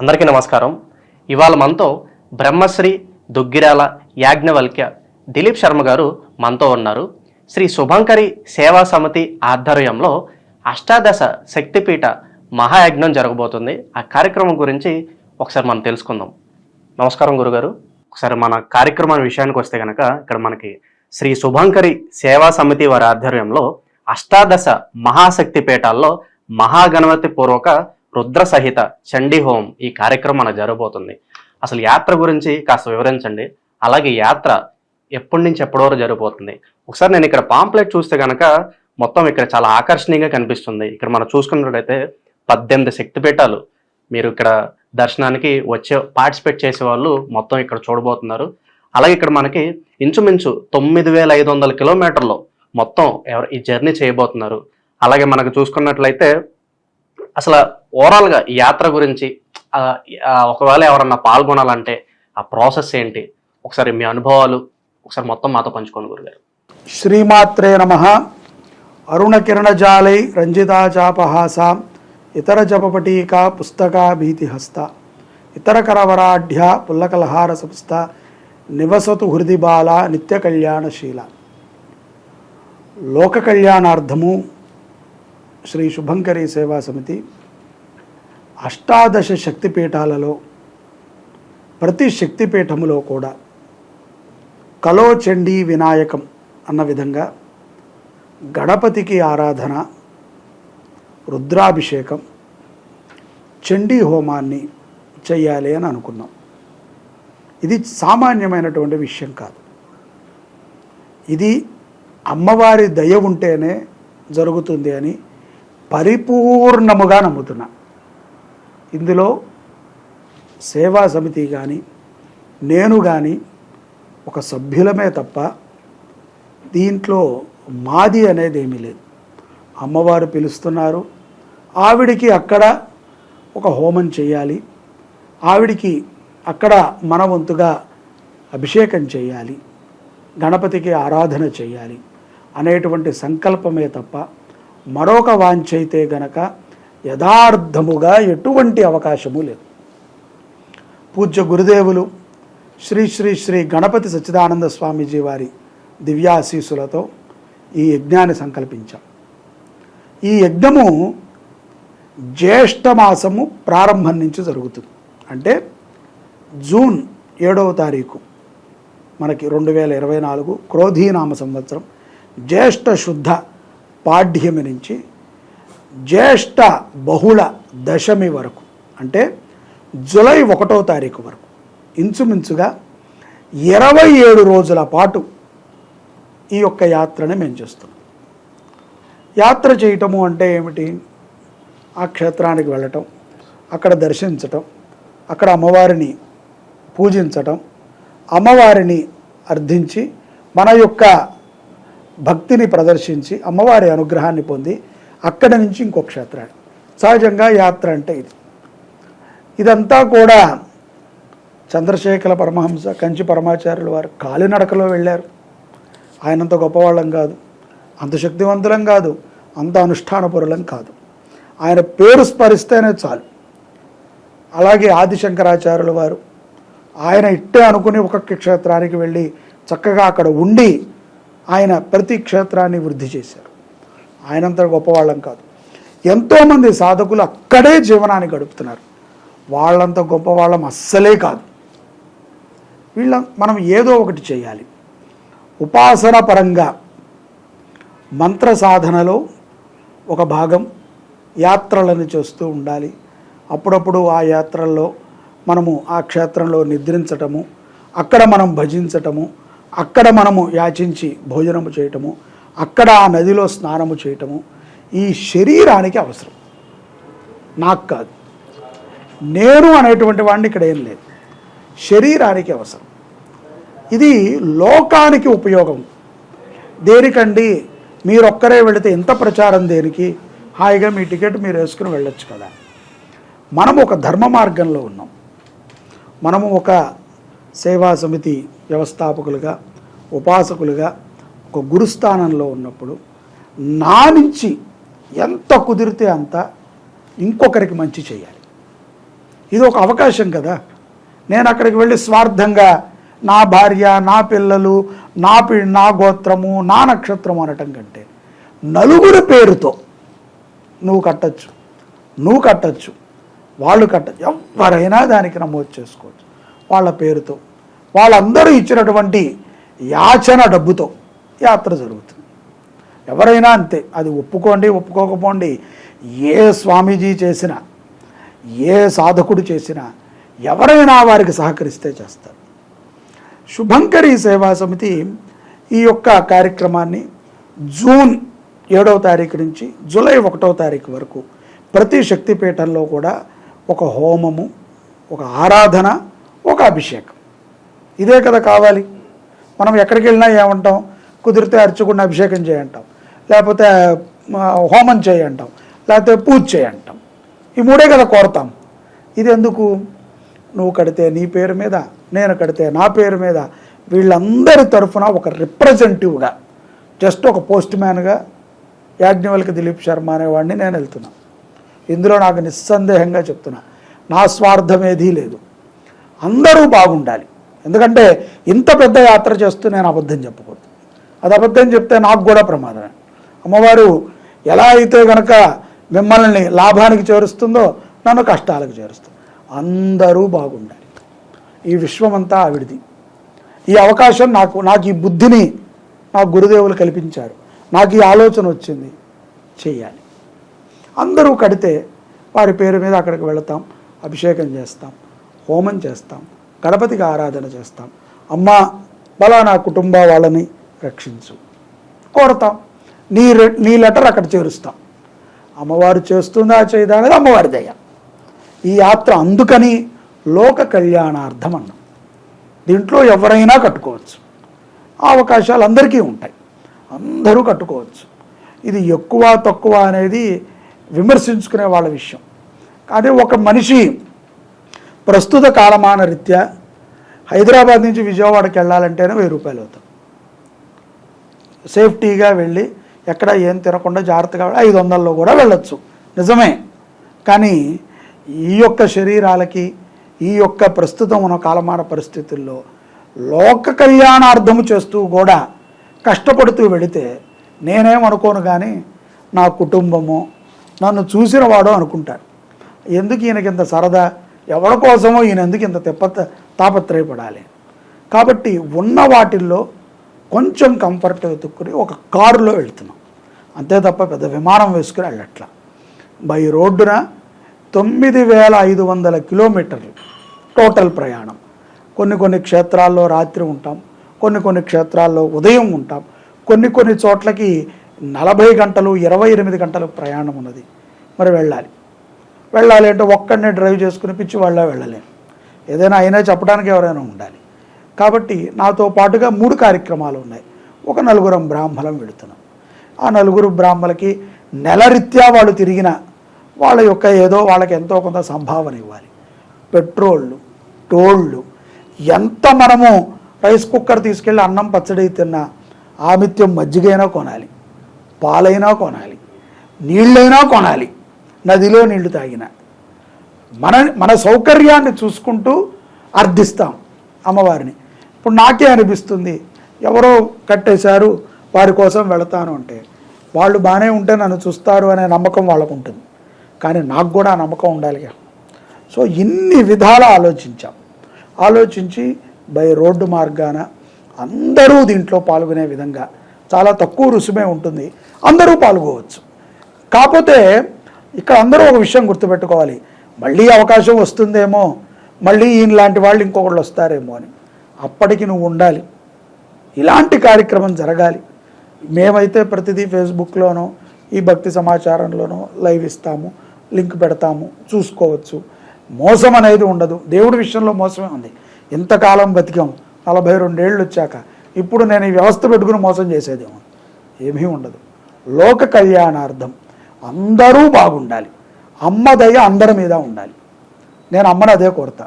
అందరికీ నమస్కారం. ఇవాళ మనతో బ్రహ్మశ్రీ దుగ్గిరాల యాజ్ఞవల్క్య దిలీప్ శర్మ గారు మనతో ఉన్నారు. శ్రీ శుభంకరి సేవా సమితి ఆధ్వర్యంలో అష్టాదశ శక్తిపీఠ మహాయజ్ఞం జరగబోతుంది. ఆ కార్యక్రమం గురించి ఒకసారి మనం తెలుసుకుందాం. నమస్కారం గురుగారు. ఒకసారి మన కార్యక్రమం విషయానికి వస్తే కనుక ఇక్కడ మనకి శ్రీ శుభంకరి సేవా సమితి వారి ఆధ్వర్యంలో అష్టాదశ మహాశక్తి పీఠాల్లో మహాగణపతి పూర్వక రుద్ర సహిత చండీ హోమం ఈ కార్యక్రమం మనకు జరగబోతుంది. అసలు యాత్ర గురించి కాస్త వివరించండి. అలాగే యాత్ర ఎప్పటి నుంచి ఎప్పటి వరకు జరిగిపోతుంది ఒకసారి నేను ఇక్కడ పాంప్లెట్ చూస్తే కనుక మొత్తం ఇక్కడ చాలా ఆకర్షణీయంగా కనిపిస్తుంది. ఇక్కడ మనం చూసుకున్నట్లయితే పద్దెనిమిది శక్తిపీఠాలు మీరు ఇక్కడ దర్శనానికి వచ్చే పార్టిసిపేట్ చేసే వాళ్ళు మొత్తం ఇక్కడ చూడబోతున్నారు. అలాగే ఇక్కడ మనకి ఇంచుమించు తొమ్మిది వేల ఐదు వందల కిలోమీటర్లు మొత్తం ఎవరు ఈ జర్నీ చేయబోతున్నారు. అలాగే మనకు చూసుకున్నట్లయితే అసలు ఓవరాల్గా ఈ యాత్ర గురించి ఒకవేళ ఎవరన్నా పాల్గొనాలంటే ఆ ప్రాసెస్ ఏంటి? ఒకసారి మీ అనుభవాలు ఒకసారి మొత్తం మాతో పంచుకోండి గురుగారు. శ్రీమాత్రే నమ. అరుణకిరణజాలై రంజితాచాపహాసా ఇతర జపపటీకా పుస్తక భీతిహస్త ఇతర కరవరాఢ్య పుల్లకలహార సంస్థ నివసతు హృది బాల నిత్య కళ్యాణశీల లోక కళ్యాణార్థము శ్రీ శుభంకరి సేవా సమితి అష్టాదశ శక్తిపీఠాలలో ప్రతి శక్తిపీఠములో కూడా కలోచండీ వినాయకం అన్న విధంగా గణపతికి ఆరాధన రుద్రాభిషేకం చండీ హోమాన్ని చెయ్యాలి అని అనుకున్నాం. ఇది సామాన్యమైనటువంటి విషయం కాదు. ఇది అమ్మవారి దయ ఉంటేనే జరుగుతుంది అని పరిపూర్ణముగా నమ్ముతున్నా. ఇందులో సేవా సమితి కానీ నేను కానీ ఒక సభ్యులమే తప్ప దీంట్లో మాది అనేది ఏమీ లేదు. అమ్మవారు పిలుస్తున్నారు. ఆవిడికి అక్కడ ఒక హోమం చేయాలి. ఆవిడికి అక్కడ మన వంతుగా అభిషేకం చేయాలి. గణపతికి ఆరాధన చేయాలి అనేటువంటి సంకల్పమే తప్ప మరొక వాంఛైతే గనక యథార్థముగా ఎటువంటి అవకాశము లేదు. పూజ్య గురుదేవులు శ్రీ శ్రీ శ్రీ గణపతి సచ్చిదానంద స్వామీజీ వారి దివ్యాశీసులతో ఈ యజ్ఞాన్ని సంకల్పించాం. ఈ యజ్ఞము జ్యేష్ఠ మాసము ప్రారంభం నుంచి జరుగుతుంది. అంటే జూన్ ఏడవ తారీఖు మనకి రెండు వేల ఇరవై నాలుగు క్రోధీనామ సంవత్సరం జ్యేష్ఠ శుద్ధ పాఠ్యమి నుంచి జ్యేష్ఠ బహుళ దశమి వరకు అంటే జులై ఒకటో తారీఖు వరకు ఇంచుమించుగా ఇరవై ఏడు రోజుల పాటు ఈ యొక్క యాత్రని మేము చేస్తున్నాం. యాత్ర చేయటము అంటే ఏమిటి? ఆ క్షేత్రానికి వెళ్ళటం అక్కడ దర్శించటం అక్కడ అమ్మవారిని పూజించటం అమ్మవారిని అర్థించి మన యొక్క భక్తిని ప్రదర్శించి అమ్మవారి అనుగ్రహాన్ని పొంది అక్కడి నుంచి ఇంకో క్షేత్రానికి సహజంగా యాత్ర అంటే ఇది. ఇదంతా కూడా చంద్రశేఖర పరమహంస కంచి పరమాచార్యులు వారు కాలినడకలో వెళ్ళారు. ఆయనంత గొప్పవాళ్ళం కాదు అంత శక్తివంతులం కాదు అంత అనుష్ఠానపరులం కాదు. ఆయన పేరు స్మరిస్తేనే చాలు. అలాగే ఆదిశంకరాచార్యుల వారు ఆయన ఇట్టే అనుకుని ఒక్కొక్క క్షేత్రానికి వెళ్ళి చక్కగా అక్కడ ఉండి ఆయన ప్రతి క్షేత్రాన్ని వృద్ధి చేశారు. ఆయనంత గొప్పవాళ్ళం కాదు. ఎంతోమంది సాధకులు అక్కడే జీవనాన్ని గడుపుతున్నారు. వాళ్ళంత గొప్పవాళ్ళం అస్సలే కాదు. వీళ్ళ మనం ఏదో ఒకటి చేయాలి. ఉపాసన పరంగా మంత్ర సాధనలో ఒక భాగం యాత్రలను చేస్తూ ఉండాలి. అప్పుడప్పుడు ఆ యాత్రల్లో మనము ఆ క్షేత్రంలో నిద్రించటము అక్కడ మనం భజించటము అక్కడ మనము యాచించి భోజనము చేయటము అక్కడ ఆ నదిలో స్నానము చేయటము ఈ శరీరానికి అవసరం. నాకు కాదు. నేను అనేటువంటి వాడిని ఇక్కడ ఏం లేదు. శరీరానికి అవసరం. ఇది లోకానికి ఉపయోగం. దేనికండి? మీరొక్కరే వెళితే ఎంత ప్రచారం దేనికి? హాయిగా మీ టికెట్ మీరు వేసుకుని వెళ్ళొచ్చు కదా. మనము ఒక ధర్మ మార్గంలో ఉన్నాం. మనము ఒక సేవా సమితి వ్యవస్థాపకులుగా ఉపాసకులుగా ఒక గురుస్థానంలో ఉన్నప్పుడు నా నుంచి ఎంత కుదిరితే అంత ఇంకొకరికి మంచి చేయాలి. ఇది ఒక అవకాశం కదా. నేను అక్కడికి వెళ్ళి స్వార్థంగా నా భార్య నా పిల్లలు నా పి నా గోత్రము నా నక్షత్రము అనటం కంటే నలుగురి పేరుతో నువ్వు కట్టచ్చు నువ్వు కట్టచ్చు వాళ్ళు కట్టచ్చు ఎవరైనా దానికి నమోదు చేసుకోవచ్చు. వాళ్ళ పేరుతో వాళ్ళందరూ ఇచ్చినటువంటి యాచన డబ్బుతో యాత్ర జరుగుతుంది. ఎవరైనా అంతే అది ఒప్పుకోండి ఒప్పుకోకపోండి ఏ స్వామీజీ చేసినా ఏ సాధకుడు చేసినా ఎవరైనా వారికి సహకరిస్తే చేస్తారు. శుభంకరి సేవా సమితి ఈ యొక్క కార్యక్రమాన్ని జూన్ ఏడవ తారీఖు నుంచి జూలై ఒకటవ తారీఖు వరకు ప్రతి శక్తిపీఠంలో కూడా ఒక హోమము ఒక ఆరాధన ఒక అభిషేకం. ఇదే కదా కావాలి. మనం ఎక్కడికి వెళ్ళినా ఏమంటాం? కుదిరితే అర్చకుండా అభిషేకం చేయంటాం. లేకపోతే హోమం చేయంటాం. లేకపోతే పూజ చేయంటాం. ఈ మూడే కదా కోరతాం. ఇది ఎందుకు? నువ్వు కడితే నీ పేరు మీద నేను కడితే నా పేరు మీద వీళ్ళందరి తరఫున ఒక రిప్రజెంటివ్గా జస్ట్ ఒక పోస్ట్ మ్యాన్గా యాజ్ఞవల్కి దిలీప్ శర్మ అనేవాడిని నేను వెళ్తున్నా. ఇందులో నాకు నిస్సందేహంగా చెప్తున్నా. నా స్వార్థం ఏదీ లేదు. అందరూ బాగుండాలి. ఎందుకంటే ఇంత పెద్ద యాత్ర చేస్తూ నేను అబద్ధం చెప్పకూడదు అది అబద్ధం చెప్తే నాకు కూడా ప్రమాదమే. అమ్మవారు ఎలా అయితే గనక మిమ్మల్ని లాభానికి చేరుస్తుందో నన్ను కష్టాలకు చేరుస్తుంది. అందరూ బాగుండాలి. ఈ విశ్వమంతా ఆవిడిది. ఈ అవకాశం నాకు నాకు ఈ బుద్ధిని నా గురుదేవులు కల్పించారు. నాకు ఈ ఆలోచన వచ్చింది. చేయాలి అందరూ కడితే వారి పేరు మీద అక్కడికి వెళతాం అభిషేకం చేస్తాం హోమం చేస్తాం గణపతికి ఆరాధన చేస్తాం. అమ్మ బలా నా కుటుంబ వాళ్ళని రక్షించు. కోరతాం. నీ రె- నీ లెటర్ అక్కడ చేరుస్తాం. అమ్మవారు చేస్తుందా చేయదా అనేది అమ్మవారి దయ. ఈ యాత్ర అందుకని లోక కళ్యాణార్థం అన్నాం. దీంట్లో ఎవరైనా కట్టుకోవచ్చు. ఆ అవకాశాలు అందరికీ ఉంటాయి. అందరూ కట్టుకోవచ్చు. ఇది ఎక్కువ తక్కువ అనేది విమర్శించుకునే వాళ్ళ విషయం. కానీ ఒక మనిషి ప్రస్తుత కాలమాన రీత్యా హైదరాబాద్ నుంచి విజయవాడకి వెళ్ళాలంటేనే వెయ్యి రూపాయలు అవుతాం. సేఫ్టీగా వెళ్ళి ఎక్కడ ఏం తినకుండా జాగ్రత్తగా వెళ్ళి ఐదు వందల్లో కూడా వెళ్ళొచ్చు. నిజమే. కానీ ఈ యొక్క శరీరాలకి ఈ యొక్క ప్రస్తుతం ఉన్న కాలమాన పరిస్థితుల్లో లోక కళ్యాణార్థము చేస్తూ కూడా కష్టపడుతూ వెళితే నేనేమనుకోను కానీ నా కుటుంబము నన్ను చూసిన వాడు అనుకుంటారు ఎందుకు ఈయనకి ఇంత సరదా? ఎవరి కోసమో ఈయన ఎందుకు ఇంత తెప్ప తాపత్రయపడాలి? కాబట్టి ఉన్న వాటిల్లో కొంచెం కంఫర్ట్ వెతుక్కుని ఒక కారులో వెళ్తున్నాం. అంతే తప్ప పెద్ద విమానం వేసుకుని వెళ్ళట్లా. బై రోడ్డున తొమ్మిది వేల ఐదు వందల కిలోమీటర్లు టోటల్ ప్రయాణం. కొన్ని కొన్ని క్షేత్రాల్లో రాత్రి ఉంటాం కొన్ని కొన్ని క్షేత్రాల్లో ఉదయం ఉంటాం కొన్ని కొన్ని చోట్లకి నలభై గంటలు ఇరవై ఎనిమిది గంటలు ప్రయాణం ఉన్నది. మరి వెళ్ళాలి. వెళ్ళాలి అంటే ఒక్కడనే డ్రైవ్ చేసుకుని పిచ్చి వాళ్ళ వెళ్ళలేం. ఏదైనా అయినా చెప్పడానికి ఎవరైనా ఉండాలి. కాబట్టి నాతో పాటుగా మూడు కార్యక్రమాలు ఉన్నాయి. ఒక నలుగురం బ్రాహ్మణం వెళుతున్నాం. ఆ నలుగురు బ్రాహ్మలకి నెలరీత్యా వాళ్ళు తిరిగిన వాళ్ళ యొక్క ఏదో వాళ్ళకి ఎంతో కొంత సంభావన ఇవ్వాలి. పెట్రోళ్ళు టోళ్ళు ఎంత మనము రైస్ కుక్కర్ తీసుకెళ్ళి అన్నం పచ్చడి తిన్నా ఆమిత్యం మజ్జిగైనా కొనాలి. పాలైనా కొనాలి. నీళ్ళైనా కొనాలి. నదిలో నీళ్ళు తాగిన. మన మన సౌకర్యాన్ని చూసుకుంటూ అర్థిస్తాం అమ్మవారిని. ఇప్పుడు నాకే అనిపిస్తుంది ఎవరో కట్టేశారు వారి కోసం వెళతాను అంటే వాళ్ళు బాగానే ఉంటే నన్ను చూస్తారు అనే నమ్మకం వాళ్ళకు ఉంటుంది. కానీ నాకు కూడా ఆ నమ్మకం ఉండాలిగా. సో ఇన్ని విధాల ఆలోచించాం. ఆలోచించి బై రోడ్డు మార్గాన అందరూ దీంట్లో పాల్గొనే విధంగా చాలా తక్కువ రుసుమే ఉంటుంది అందరూ పాల్గొవచ్చు. కాకపోతే ఇక్కడ అందరూ ఒక విషయం గుర్తుపెట్టుకోవాలి. మళ్ళీ అవకాశం వస్తుందేమో మళ్ళీ ఈయన లాంటి వాళ్ళు ఇంకొకళ్ళు వస్తారేమో అని. అప్పటికి నువ్వు ఉండాలి. ఇలాంటి కార్యక్రమం జరగాలి. మేమైతే ప్రతిదీ ఫేస్బుక్లోనో ఈ భక్తి సమాచారంలోనో లైవ్ ఇస్తాము లింక్ పెడతాము చూసుకోవచ్చు. మోసం అనేది ఉండదు. దేవుడి విషయంలో మోసమే ఉంది. ఇంతకాలం బతికాం. నలభై రెండేళ్ళు వచ్చాక ఇప్పుడు నేను ఈ వ్యవస్థ పెట్టుకుని మోసం చేసేదేమో. ఏమీ ఉండదు. లోక కళ్యాణార్థం. అందరూ బాగుండాలి. అమ్మ దయ అందరి మీద ఉండాలి. నేను అమ్మని అదే కోరుతా.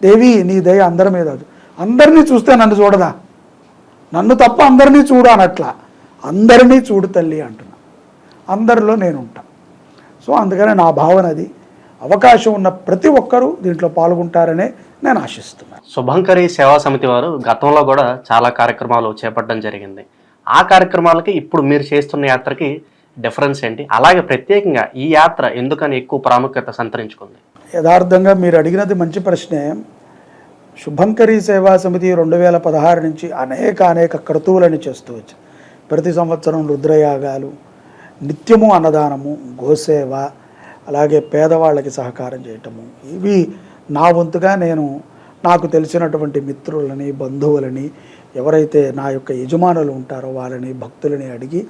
దేవి నీ దయ అందరి మీద అందరినీ చూస్తే నన్ను చూడదా? నన్ను తప్ప అందరినీ చూడు అనట్లా అందరినీ చూడు తల్లి అంటున్నా. అందరిలో నేను ఉంటా సో అందుకనే నా భావన అది. అవకాశం ఉన్న ప్రతి ఒక్కరూ దీంట్లో పాల్గొంటారనే నేను ఆశిస్తున్నాను శుభంకరి సేవా సమితి వారు గతంలో కూడా చాలా కార్యక్రమాలు చేపట్టడం జరిగింది. ఆ కార్యక్రమాలకి ఇప్పుడు మీరు చేస్తున్న యాత్రకి డిఫరెన్స్ ఏంటి? అలాగే ప్రత్యేకంగా ఈ యాత్ర ఎందుకని ఎక్కువ ప్రాముఖ్యత సంతరించుకుంది? యథార్థంగా మీరు అడిగినది మంచి ప్రశ్నే. శుభంకరి సేవా సమితి రెండు వేల పదహారు నుంచి అనేక అనేక క్రతువులను చేస్తూ వచ్చి ప్రతి సంవత్సరం రుద్రయాగాలు నిత్యము అన్నదానము గోసేవ అలాగే పేదవాళ్ళకి సహకారం చేయటము. ఇవి నా వంతుగా నేను నాకు తెలిసినటువంటి మిత్రులని బంధువులని ఎవరైతే నా యొక్క యజమానులు ఉంటారో వాళ్ళని భక్తులని అడిగి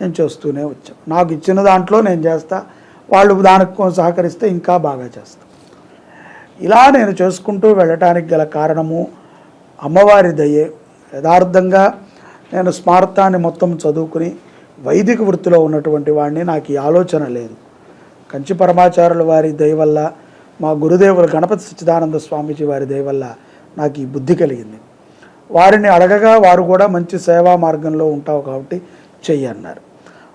నేను చేస్తూనే వచ్చాను. నాకు ఇచ్చిన దాంట్లో నేను చేస్తా వాళ్ళు దానికి సహకరిస్తే ఇంకా బాగా చేస్తాను ఇలా నేను చేసుకుంటూ వెళ్ళటానికి గల కారణము అమ్మవారి దయే. యథార్థంగా నేను స్మార్థాన్ని మొత్తం చదువుకుని వైదిక వృత్తిలో ఉన్నటువంటి వాడిని నాకు ఈ ఆలోచన లేదు. కంచి పరమాచారుల వారి దయ వల్ల మా గురుదేవులు గణపతి సచ్చిదానంద స్వామీజీ వారి దయ వల్ల నాకు ఈ బుద్ధి కలిగింది. వారిని అడగగా వారు కూడా మంచి సేవా మార్గంలో ఉంటావు కాబట్టి చెయ్యి అన్నారు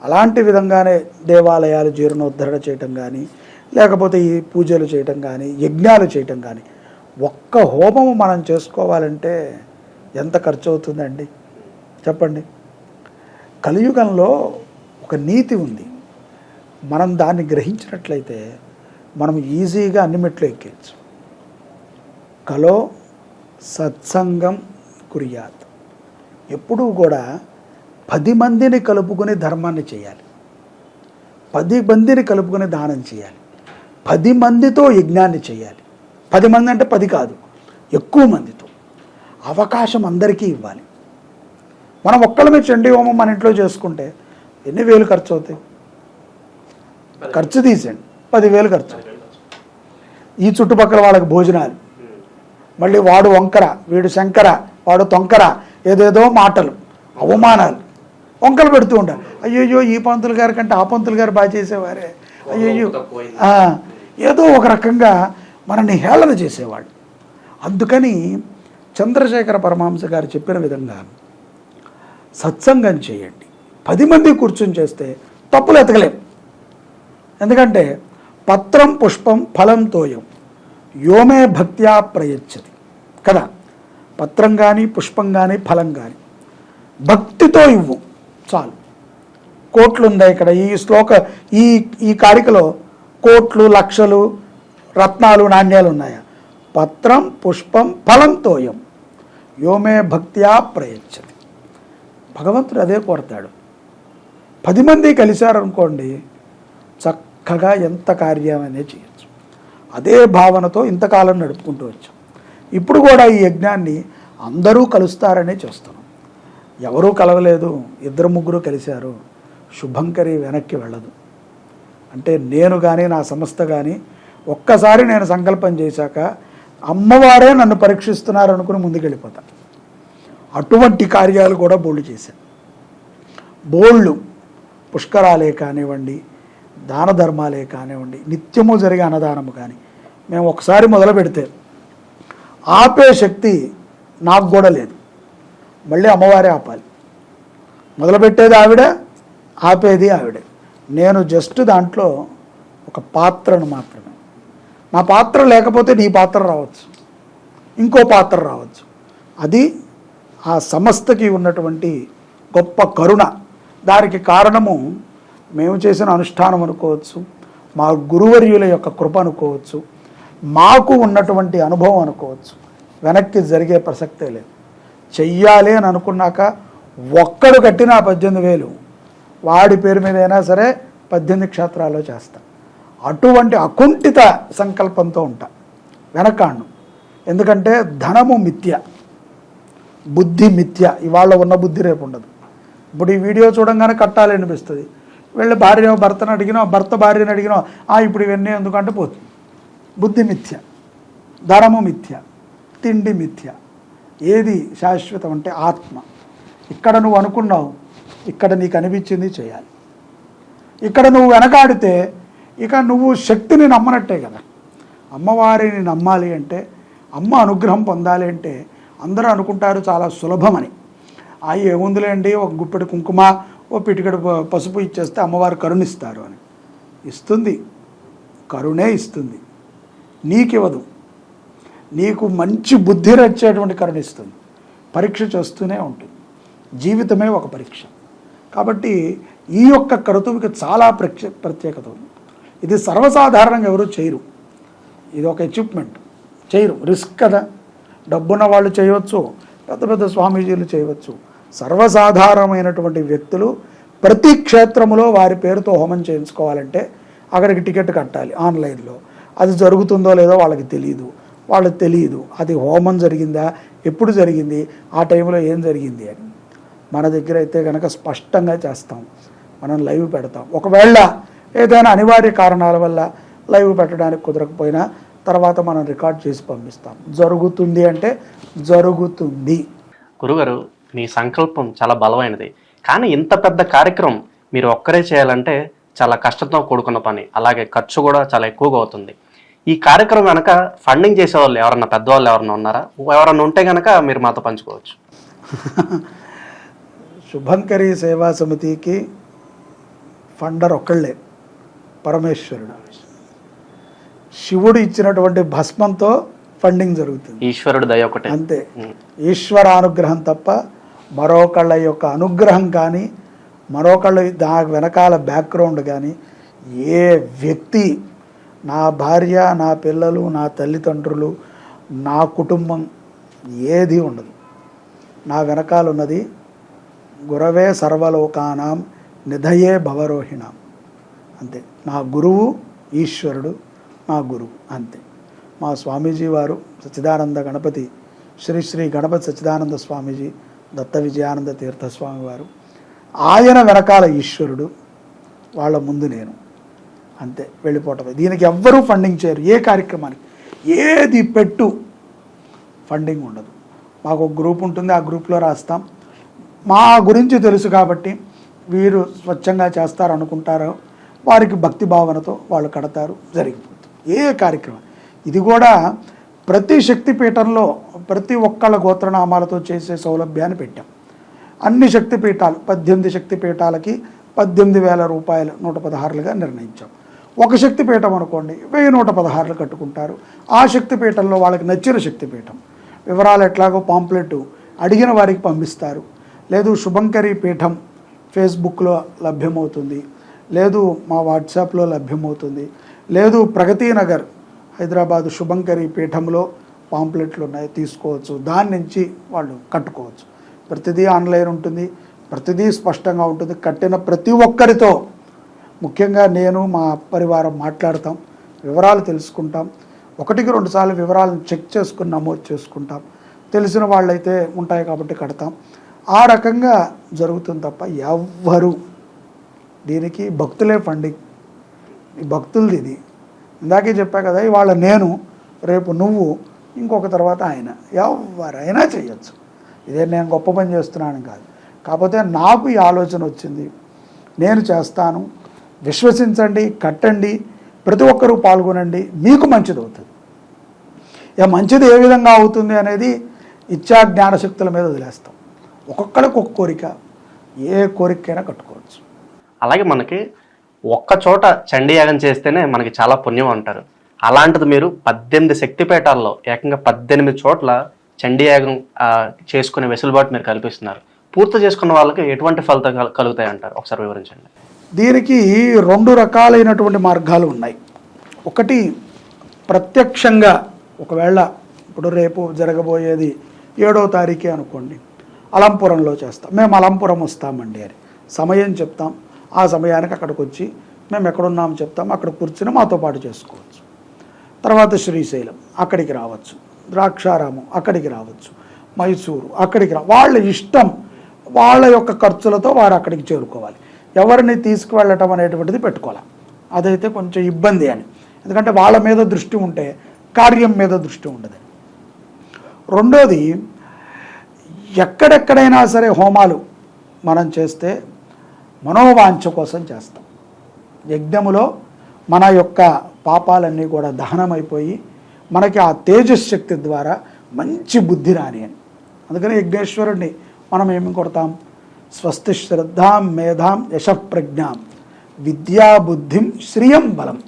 అలాంటి విధంగానే దేవాలయాలు జీర్ణోద్ధరణ చేయటం కానీ లేకపోతే ఈ పూజలు చేయటం కానీ యజ్ఞాలు చేయటం కానీ ఒక్క హోమము మనం చేసుకోవాలంటే ఎంత ఖర్చు అవుతుందండి చెప్పండి. కలియుగంలో ఒక నీతి ఉంది. మనం దాన్ని గ్రహించినట్లయితే మనం ఈజీగా అన్ని మెట్లు ఎక్కేయచ్చు. కలో సత్సంగం కురియాత్. ఎప్పుడూ కూడా పది మందిని కలుపుకొని ధర్మాన్ని చేయాలి. పది మందిని కలుపుకొని దానం చేయాలి. పది మందితో యజ్ఞాన్ని చేయాలి. పది మంది అంటే పది కాదు ఎక్కువ మందితో. అవకాశం అందరికీ ఇవ్వాలి. మనం ఒక్కళ్ళమే చండీ హోమం మన ఇంట్లో చేసుకుంటే ఎన్ని వేలు ఖర్చు అవుతాయి? ఖర్చు తీసేయండి. పదివేలు ఖర్చు ఈ చుట్టుపక్కల వాళ్ళకి భోజనాలు. మళ్ళీ వాడు వంకర వీడు శంకర వాడు తొంకర ఏదేదో మాటలు అవమానాలు. వంకలు పెడుతూ ఉంటారు. అయ్యయ్యో ఈ పంతులు గారి కంటే ఆ పంతులు గారు బాగా చేసేవారే. అయ్యయ్యో. ఏదో ఒక రకంగా మనల్ని హేళన చేసేవాళ్ళు. అందుకని చంద్రశేఖర పరమహంస గారు చెప్పిన విధంగా సత్సంగం చేయండి. పది మంది కూర్చొని చేస్తే తప్పులు ఎతకలేం. ఎందుకంటే పత్రం పుష్పం ఫలం తోయం. యోమే భక్త్యా ప్రయచ్చతి. కదా? పత్రం కానీ పుష్పం కానీ ఫలం కానీ భక్తితో ఇవ్వు. చాలు. కోట్లు ఉందా ఇక్కడ. ఈ శ్లోక ఈ ఈ కాడికలో కోట్లు లక్షలు రత్నాలు నాణ్యాలు ఉన్నాయా పత్రం పుష్పం ఫలం తోయం. యోమే భక్త్యా ప్రయచ్చతి. భగవంతుడు అదే కోరతాడు. పది మంది కలిశారనుకోండి చక్కగా ఎంత కార్యం అనే చేయొచ్చు. అదే భావనతో ఇంతకాలం నడుపుకుంటూ వచ్చాం. ఇప్పుడు కూడా ఈ యజ్ఞాన్ని అందరూ కలుస్తారనే చేస్తున్నాం. ఎవరూ కలవలేదు ఇద్దరు ముగ్గురు కలిశారు. శుభంకరి వెనక్కి వెళ్ళదు. అంటే నేను కానీ నా సంస్థ కానీ ఒక్కసారి నేను సంకల్పం చేశాక అమ్మవారే నన్ను పరీక్షిస్తున్నారు అనుకుని ముందుకెళ్ళిపోతా. అటువంటి కార్యాలు కూడా బోల్డ్ చేశాను బోళ్ళు పుష్కరాలే కానివ్వండి దాన ధర్మాలే కానివ్వండి నిత్యము జరిగే అన్నదానము కానీ మేము ఒకసారి మొదలు పెడితే ఆపే శక్తి నాకు కూడా లేదు. మళ్ళీ అమ్మవారే ఆపాలి. మొదలుపెట్టేది ఆవిడ ఆపేది ఆవిడే. నేను జస్ట్ దాంట్లో ఒక పాత్రను మాత్రమే. నా పాత్ర లేకపోతే నీ పాత్ర రావచ్చు. ఇంకో పాత్ర రావచ్చు. అది ఆ సంస్థకి ఉన్నటువంటి గొప్ప కరుణ. దానికి కారణము మేము చేసిన అనుష్ఠానం అనుకోవచ్చు మా గురువర్యుల యొక్క కృప అనుకోవచ్చు మాకు ఉన్నటువంటి అనుభవం అనుకోవచ్చు. వెనక్కి జరిగే ప్రసక్తే లేదు. చెయ్యాలి అని అనుకున్నాక ఒక్కడు కట్టిన పద్దెనిమిది వేలు. వాడి పేరు మీద అయినా సరే పద్దెనిమిది క్షేత్రాల్లో చేస్తా. అటువంటి అకుంఠిత సంకల్పంతో ఉంటా. వెనకాండు ఎందుకంటే ధనము మిథ్య. బుద్ధి మిథ్య. ఇవాళ ఉన్న బుద్ధి రేపు ఉండదు. ఇప్పుడు ఈ వీడియో చూడంగానే కట్టాలి అనిపిస్తుంది. వెళ్ళి భార్య భర్తను అడిగినా భర్త భార్యను అడిగినా "ఆ, ఇప్పుడు ఇవన్నీ ఎందుకంటే పోతుంది. బుద్ధి మిథ్య. ధనము మిథ్య. తిండి మిథ్య. ఏది శాశ్వతం అంటే ఆత్మ. ఇక్కడ నువ్వు అనుకున్నావు ఇక్కడ నీకు అనిపించింది చేయాలి. ఇక్కడ నువ్వు వెనకాడితే ఇక నువ్వు శక్తిని నమ్మనట్టే కదా. అమ్మవారిని నమ్మాలి అంటే అమ్మ అనుగ్రహం పొందాలి అంటే అందరూ అనుకుంటారు చాలా సులభమని. ఆ ఏముందిలేండి ఒక గుప్పెడు కుంకుమ ఓ పిటికడు ప- పసుపు ఇచ్చేస్తే అమ్మవారు కరుణిస్తారు అని. ఇస్తుంది. కరుణే ఇస్తుంది. నీకివ్వదు. నీకు మంచి బుద్ధి రచ్చేటువంటి కరుణిస్తుంది పరీక్ష చేస్తూనే ఉంటుంది. జీవితమే ఒక పరీక్ష. కాబట్టి ఈ యొక్క కరుతువుకి చాలా ప్రత్యే ప్రత్యేకత ఉంది. ఇది సర్వసాధారణంగా ఎవరు చేయరు. ఇది ఒక అచీవ్మెంట్ చేయరు. రిస్క్ కదా. డబ్బున్న వాళ్ళు చేయవచ్చు. పెద్ద పెద్ద స్వామీజీలు చేయవచ్చు. సర్వసాధారణమైనటువంటి వ్యక్తులు ప్రతి క్షేత్రములో వారి పేరుతో హోమం చేయించుకోవాలంటే అక్కడికి టికెట్ కట్టాలి ఆన్లైన్లో. అది జరుగుతుందో లేదో వాళ్ళకి తెలియదు వాళ్ళకి తెలియదు. అది హోమం జరిగిందా? ఎప్పుడు జరిగింది? ఆ టైంలో ఏం జరిగింది అని. మన దగ్గర అయితే కనుక స్పష్టంగా చేస్తాం. మనం లైవ్ పెడతాం. ఒకవేళ ఏదైనా అనివార్య కారణాల వల్ల లైవ్ పెట్టడానికి కుదరకపోయినా తర్వాత మనం రికార్డ్ చేసి పంపిస్తాం. జరుగుతుంది అంటే జరుగుతుంది. గురుగారు మీ సంకల్పం చాలా బలమైనది. కానీ ఇంత పెద్ద కార్యక్రమం మీరు ఒక్కరే చేయాలంటే చాలా కష్టంతో కూడుకున్న పని. అలాగే ఖర్చు కూడా చాలా ఎక్కువగా అవుతుంది. ఈ కార్యక్రమం కనుక ఫండింగ్ చేసేవాళ్ళు ఎవరన్నా పెద్దవాళ్ళు ఎవరన్నా ఉన్నారా? ఎవరన్నా ఉంటే కనుక మీరు మాతో పంచుకోవచ్చు. శుభంకరి సేవా సమితికి ఫండర్ ఒక్కళ్ళే పరమేశ్వరుడు. శివుడు ఇచ్చినటువంటి భస్మంతో ఫండింగ్ జరుగుతుంది. ఈశ్వరుడు దయ ఒకటే. అంతే. ఈశ్వరానుగ్రహం తప్ప మరొకళ్ళ యొక్క అనుగ్రహం కానీ మరొకళ్ళ దా వెనకాల బ్యాక్గ్రౌండ్ కానీ ఏ వ్యక్తి నా భార్య నా పిల్లలు నా తల్లిదండ్రులు నా కుటుంబం ఏది ఉండదు. నా వెనకాల ఉన్నది గురవే సర్వలోకానాం నిధయే భవరోహిణాం. అంతే. నా గురువు ఈశ్వరుడు నా గురువు. అంతే. మా స్వామీజీ వారు సచ్చిదానంద గణపతి శ్రీ శ్రీ గణపతి సచ్చిదానంద స్వామీజీ దత్త విజయానంద తీర్థస్వామి వారు. ఆయన వెనకాల ఈశ్వరుడు వాళ్ళ ముందు నేను. అంతే వెళ్ళిపోవటమే దీనికి ఎవ్వరూ ఫండింగ్ చేయరు. ఏ కార్యక్రమానికి ఏది పెట్టు ఫండింగ్ ఉండదు. మాకు ఒక గ్రూప్ ఉంటుంది ఆ గ్రూప్లో రాస్తాం. మా గురించి తెలుసు కాబట్టి వీరు స్వచ్ఛంగా చేస్తారు అనుకుంటారో వారికి భక్తి భావనతో వాళ్ళు కడతారు. జరిగిపోతుంది. ఏ కార్యక్రమం? ఇది కూడా ప్రతి శక్తిపీఠంలో ప్రతి ఒక్కళ్ళ గోత్రనామాలతో చేసే సౌలభ్యాన్ని పెట్టాం. అన్ని శక్తిపీఠాలు పద్దెనిమిది శక్తిపీఠాలకి పద్దెనిమిది వేల రూపాయలు నూట పదహారులుగా నిర్ణయించాం. ఒక శక్తిపీఠం అనుకోండి వెయ్యి నూట పదహారులు కట్టుకుంటారు. ఆ శక్తిపీఠంలో వాళ్ళకి నచ్చిన శక్తిపీఠం. వివరాలు ఎట్లాగో పాంప్లెట్ అడిగిన వారికి పంపిస్తారు. లేదు శుభంకరి పీఠం ఫేస్బుక్లో లభ్యమవుతుంది. లేదు మా వాట్సాప్లో లభ్యమవుతుంది. లేదు ప్రగతి నగర్ హైదరాబాద్ శుభంకరి పీఠంలో పాంప్లెట్లు ఉన్నాయి తీసుకోవచ్చు. దాని నుంచి వాళ్ళు కట్టుకోవచ్చు. ప్రతిదీ ఆన్లైన్ ఉంటుంది. ప్రతిదీ స్పష్టంగా ఉంటుంది. కట్టిన ప్రతి ఒక్కరితో ముఖ్యంగా నేను మా పరివారం మాట్లాడతాం వివరాలు తెలుసుకుంటాం. ఒకటికి రెండు సార్లు వివరాలను చెక్ చేసుకుని నమోదు చేసుకుంటాం. తెలిసిన వాళ్ళైతే ఉంటాయి కాబట్టి కడతాం. ఆ రకంగా జరుగుతుంది తప్ప ఎవ్వరు దీనికి భక్తులే ఫండింగ్ ఈ భక్తులది ఇది. ఇందాకే చెప్పా కదా ఇవాళ నేను రేపు నువ్వు ఇంకొక తర్వాత ఆయన. ఎవరైనా చేయొచ్చు. ఇదే నేను గొప్ప పని చేస్తున్నాను కాదు. కాకపోతే నాకు ఈ ఆలోచన వచ్చింది. నేను చేస్తాను విశ్వసించండి కట్టండి ప్రతి ఒక్కరూ పాల్గొనండి మీకు మంచిది అవుతుంది. ఇక మంచిది ఏ విధంగా అవుతుంది అనేది ఇచ్చా జ్ఞానశక్తుల మీద వదిలేస్తాం. ఒక్కొక్కరికి ఒక కోరిక ఏ కోరికైనా కట్టుకోవచ్చు. అలాగే మనకి ఒక్క చోట చండీయాగం చేస్తేనే మనకి చాలా పుణ్యం అంటారు. అలాంటిది మీరు పద్దెనిమిది శక్తిపీఠాల్లో ఏకంగా పద్దెనిమిది చోట్ల చండీయాగం చేసుకునే వెసులుబాటు మీరు కల్పిస్తున్నారు. పూర్తి చేసుకున్న వాళ్ళకి ఎటువంటి ఫలితం కల్- కలుగుతాయి అంటారు ఒకసారి వివరించండి. దీనికి రెండు రకాలైనటువంటి మార్గాలు ఉన్నాయి. ఒకటి ప్రత్యక్షంగా ఒకవేళ ఇప్పుడు రేపు జరగబోయేది ఏడో తారీఖే అనుకోండి అలంపురంలో చేస్తాం. మేము అలంపురం వస్తామండి అని సమయం చెప్తాం. ఆ సమయానికి అక్కడికి వచ్చి మేము ఎక్కడున్నాము చెప్తాం. అక్కడ కూర్చుని మాతో పాటు చేసుకోవచ్చు. తర్వాత శ్రీశైలం అక్కడికి రావచ్చు. ద్రాక్షారామం అక్కడికి రావచ్చు. మైసూరు అక్కడికి రా వాళ్ళ ఇష్టం వాళ్ళ యొక్క ఖర్చులతో వారు అక్కడికి చేరుకోవాలి. ఎవరిని తీసుకువెళ్ళటం అనేటువంటిది పెట్టుకోవాలి. అదైతే కొంచెం ఇబ్బంది అని. ఎందుకంటే వాళ్ళ మీద దృష్టి ఉంటే కార్యం మీద దృష్టి ఉండదు. రెండోది ఎక్కడెక్కడైనా సరే హోమాలు మనం చేస్తే మనోవాంఛ కోసం చేస్తాం. యజ్ఞములో మన యొక్క పాపాలన్నీ కూడా దహనమైపోయి మనకి ఆ తేజస్ శక్తి ద్వారా మంచి బుద్ధి రాని అని. అందుకని యజ్ఞేశ్వరుడిని మనం ఏమి కొడతాం? స్వస్తి శ్రద్ధాం మేధాం యశప్రజ్ఞాం విద్యా బుద్ధిం శ్రియం బలం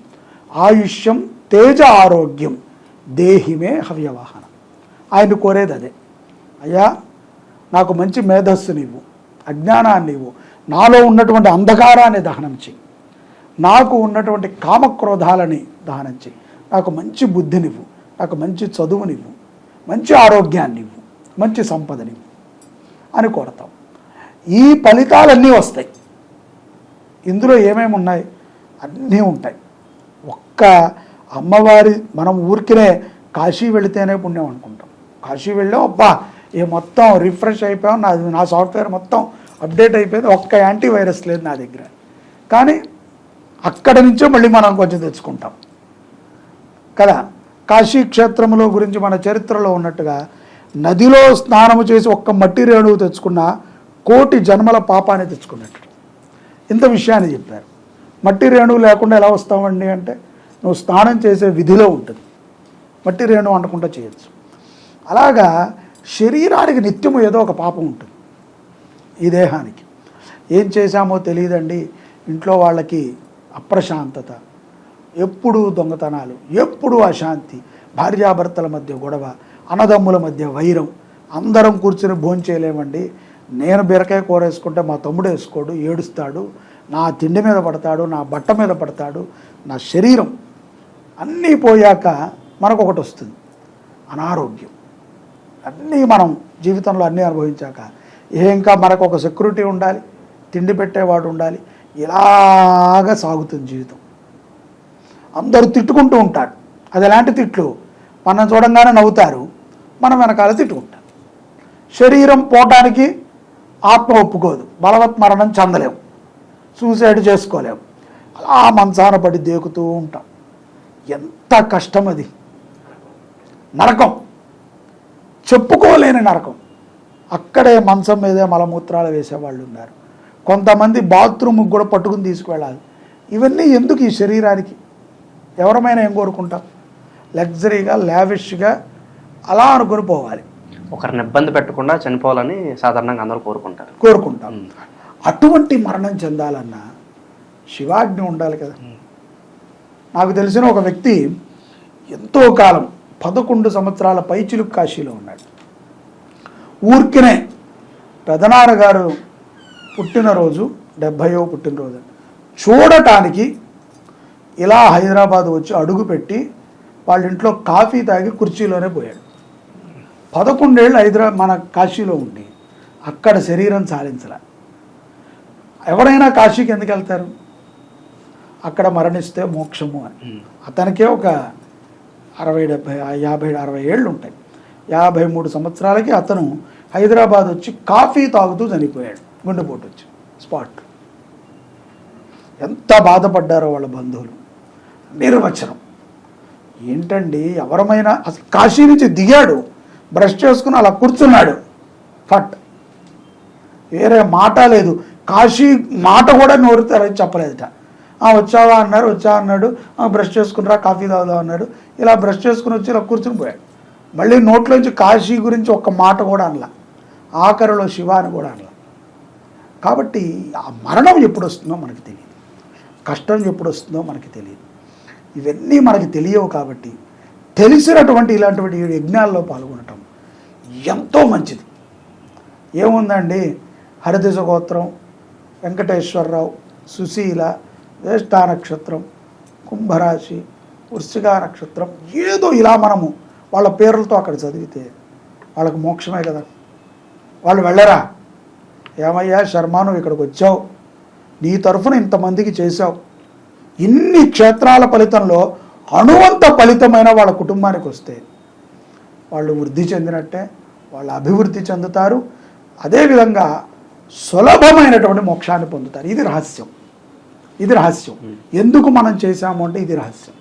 ఆయుష్యం తేజ ఆరోగ్యం దేహిమే హవ్యవాహన. ఆయన కోరేది అదే. అయ్యా నాకు మంచి మేధస్సునివ్వు అజ్ఞానాన్ని ఇవ్వు. నాలో ఉన్నటువంటి అంధకారాన్ని దహనం చెయ్యి. నాకు ఉన్నటువంటి కామక్రోధాలని దహనం చెయ్యి. నాకు మంచి బుద్ధినివ్వు నాకు మంచి చదువునివ్వు మంచి ఆరోగ్యాన్ని ఇవ్వు మంచి సంపదనివ్వు అని కోరతాం ఈ ఫలితాలన్నీ వస్తాయి. ఇందులో ఏమేమి ఉన్నాయి? అన్నీ ఉంటాయి. ఒక్క అమ్మవారి మనం ఊరికినే కాశీ వెళితేనే పుణ్యం అనుకుంటాం. కాశీ వెళ్ళాం అబ్బా ఏ మొత్తం రిఫ్రెష్ అయిపోయాం నా నా సాఫ్ట్వేర్ మొత్తం అప్డేట్ అయిపోయింది ఒక్క యాంటీవైరస్ లేదు నా దగ్గర. కానీ అక్కడ నుంచే మళ్ళీ మనం కొంచెం తెచ్చుకుంటాం కదా కాశీ క్షేత్రములో గురించి మన చరిత్రలో ఉన్నట్టుగా నదిలో స్నానము చేసి ఒక్క మట్టి రేణువు తెచ్చుకున్న కోటి జన్మల పాపాన్ని తెచ్చుకున్నట్టు. ఇంత విషయాన్ని చెప్పారు. మట్టి రేణువు లేకుండా ఎలా వస్తామండి అంటే నువ్వు స్నానం చేసే విధిలో ఉంటుంది. మట్టి రేణువు అనకుండా చేయొచ్చు. అలాగా శరీరానికి నిత్యము ఏదో ఒక పాపం ఉంటుంది. ఈ దేహానికి. ఏం చేశామో తెలియదండి. ఇంట్లో వాళ్ళకి అప్రశాంతత ఎప్పుడు దొంగతనాలు ఎప్పుడు అశాంతి భార్యాభర్తల మధ్య గొడవ అన్నదమ్ముల మధ్య వైరం. అందరం కూర్చుని భోంచేయలేమండి. నేను బీరకాయ కూర వేసుకుంటే మా తమ్ముడు వేసుకోడు ఏడుస్తాడు నా తిండి మీద పడతాడు నా బట్ట మీద పడతాడు నా శరీరం అన్నీ పోయాక మనకొకటి వస్తుంది అనారోగ్యం. అన్నీ మనం జీవితంలో అన్నీ అనుభవించాక ఏ ఇంకా మనకు ఒక సెక్యూరిటీ ఉండాలి తిండి పెట్టేవాడు ఉండాలి ఇలాగ సాగుతుంది జీవితం. అందరూ తిట్టుకుంటూ ఉంటారు. అది ఎలాంటి తిట్లు? మనం చూడంగానే నవ్వుతారు మనం వెనకాల తిట్టుకుంటాం. శరీరం పోవటానికి ఆత్మ ఒప్పుకోదు. బలవత్ మరణం చెందలేము సూసైడ్ చేసుకోలేము అలా మంచాన పడి దేకుతూ ఉంటాం. ఎంత కష్టం అది. నరకం. చెప్పుకోలేని నరకం. అక్కడే మంచం మీదే మలమూత్రాలు వేసేవాళ్ళు ఉన్నారు. కొంతమంది బాత్రూమ్కి కూడా పట్టుకుని తీసుకువెళ్ళాలి. ఇవన్నీ ఎందుకు ఈ శరీరానికి? ఎవరమైనా ఏం కోరుకుంటాం లగ్జరీగా లావిష్గా అలా అనుకుని పోవాలి. ఒకరిని ఇబ్బంది పెట్టకుండా చనిపోవాలని సాధారణంగా అందరూ కోరుకుంటారు. కోరుకుంటాం అటువంటి మరణం చెందాలన్నా శివాజ్ఞ ఉండాలి కదా. నాకు తెలిసిన ఒక వ్యక్తి ఎంతో కాలం పదకొండు సంవత్సరాల పైచిలుకు కాశీలో ఉన్నాడు. ఊరికినే పెదనాన్న గారు పుట్టినరోజు డెబ్భైవ పుట్టినరోజు. చూడటానికి ఇలా హైదరాబాద్ వచ్చి అడుగుపెట్టి వాళ్ళ ఇంట్లో కాఫీ తాగి కుర్చీలోనే పోయాడు. పదకొండేళ్ళు హైదరాబాద్ మన కాశీలో ఉండి అక్కడ శరీరం సాధించలే. ఎవరైనా కాశీకి ఎందుకు వెళ్తారు? అక్కడ మరణిస్తే మోక్షము అని. అతనికే ఒక అరవై డెబ్భై యాభై అరవై ఏళ్ళు ఉంటాయి. యాభై మూడు సంవత్సరాలకి అతను హైదరాబాద్ వచ్చి కాఫీ తాగుతూ చనిపోయాడు. గుండెపోటు వచ్చి స్పాట్. ఎంత బాధపడ్డారో వాళ్ళ బంధువులు. నిర్వచనం. ఏంటండి ఎవరమైనా అసలు కాశీ నుంచి దిగాడు. బ్రష్ చేసుకుని అలా కూర్చున్నాడు. ఫట్. వేరే మాట లేదు. కాశీ మాట కూడా నోరు తెరచి చెప్పలేదట. వచ్చావా? అన్నారు. వచ్చా అన్నాడు. బ్రష్ చేసుకునిరా కాఫీ తాగుదా అన్నాడు. ఇలా బ్రష్ చేసుకుని వచ్చి ఇలా కూర్చుని పోయాడు. మళ్ళీ నోట్లోంచి కాశీ గురించి ఒక్క మాట కూడా అనలా. ఆఖరిలో శివ అని కూడా అనలా. కాబట్టి ఆ మరణం ఎప్పుడు వస్తుందో మనకి తెలియదు. కష్టం ఎప్పుడు వస్తుందో మనకి తెలియదు. ఇవన్నీ మనకి తెలియవు కాబట్టి తెలిసినటువంటి ఇలాంటివి యజ్ఞాల్లో పాల్గొనటం. ఎంతో మంచిది. ఏముందండి? హరిదిశ గోత్రం వెంకటేశ్వరరావు సుశీల జ్యేష్ఠ నక్షత్రం కుంభరాశి వృశ్చిక నక్షత్రం ఏదో ఇలా మనము వాళ్ళ పేర్లతో అక్కడ చదివితే వాళ్ళకు మోక్షమే కదా. వాళ్ళు వెళ్ళరా? ఏమయ్యా శర్మ నువ్వు ఇక్కడికి వచ్చావు. నీ తరఫున ఇంతమందికి చేశావు. ఇన్ని క్షేత్రాల ఫలితంలో అణువంత ఫలితమైన వాళ్ళ కుటుంబానికి వస్తే వాళ్ళు వృద్ధి చెందినట్టే వాళ్ళు అభివృద్ధి చెందుతారు. అదేవిధంగా సులభమైనటువంటి మోక్షాన్ని పొందుతారు. ఇది రహస్యం. ఇది రహస్యం. ఎందుకు మనం చేశాము అంటే ఇది రహస్యం.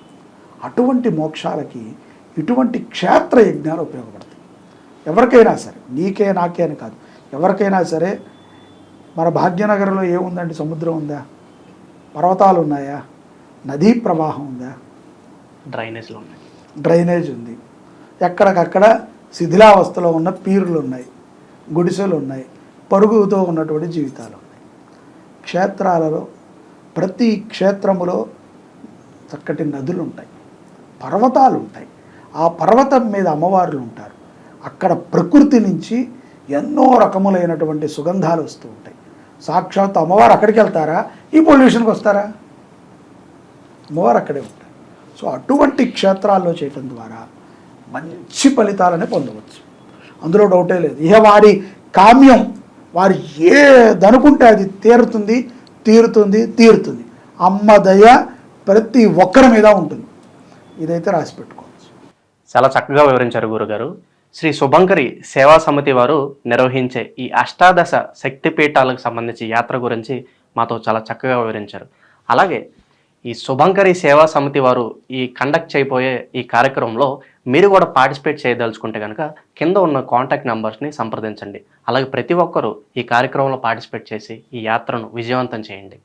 అటువంటి మోక్షాలకి ఇటువంటి క్షేత్ర యజ్ఞాలు ఉపయోగపడతాయి. ఎవరికైనా సరే నీకే నాకే అని కాదు. ఎవరికైనా సరే మన భాగ్యనగరంలో ఏముందండి? సముద్రం ఉందా? పర్వతాలు ఉన్నాయా? నదీ ప్రవాహం ఉందా? డ్రైనేజ్లో ఉన్నాయి. డ్రైనేజ్ ఉంది. ఎక్కడికక్కడ శిథిలావస్థలో ఉన్న పీరులు ఉన్నాయి గుడిసెలు ఉన్నాయి పరుగుతో ఉన్నటువంటి జీవితాలు ఉన్నాయి క్షేత్రాలలో ప్రతి క్షేత్రములో చక్కటి నదులు ఉంటాయి పర్వతాలు ఉంటాయి ఆ పర్వతం మీద అమ్మవార్లు ఉంటారు అక్కడ ప్రకృతి నుంచి ఎన్నో రకములైనటువంటి సుగంధాలు వస్తూ ఉంటాయి. సాక్షాత్ అమ్మవారు అక్కడికి వెళ్తారా ఈ పొల్యూషన్కి వస్తారా? అమ్మవారు అక్కడే ఉంటారు. సో అటువంటి క్షేత్రాల్లో చేయటం ద్వారా మంచి ఫలితాలనే పొందవచ్చు. అందులో డౌటే లేదు. ఇహ వారి కామ్యం వారు ఏదనుకుంటే అది తీరుతుంది తీరుతుంది తీరుతుంది. అమ్మ దయ ప్రతి ఒక్కరి మీద ఉంటుంది. ఇదైతే రాసి పెట్టుకోవచ్చు. చాలా చక్కగా వివరించారు గురుగారు. శ్రీ శుభంకరి సేవా సమితి వారు నిర్వహించే ఈ అష్టాదశ శక్తిపీఠాలకు సంబంధించి యాత్ర గురించి మాతో చాలా చక్కగా వివరించారు. అలాగే ఈ శుభంకరి సేవా సమితి వారు ఈ కండక్ట్ చేయబోయే ఈ కార్యక్రమంలో మీరు కూడా పార్టిసిపేట్ చేయదలుచుకుంటే కనుక కింద ఉన్న కాంటాక్ట్ నెంబర్స్ని సంప్రదించండి. అలాగే ప్రతి ఒక్కరూ ఈ కార్యక్రమంలో పార్టిసిపేట్ చేసి ఈ యాత్రను విజయవంతం చేయండి.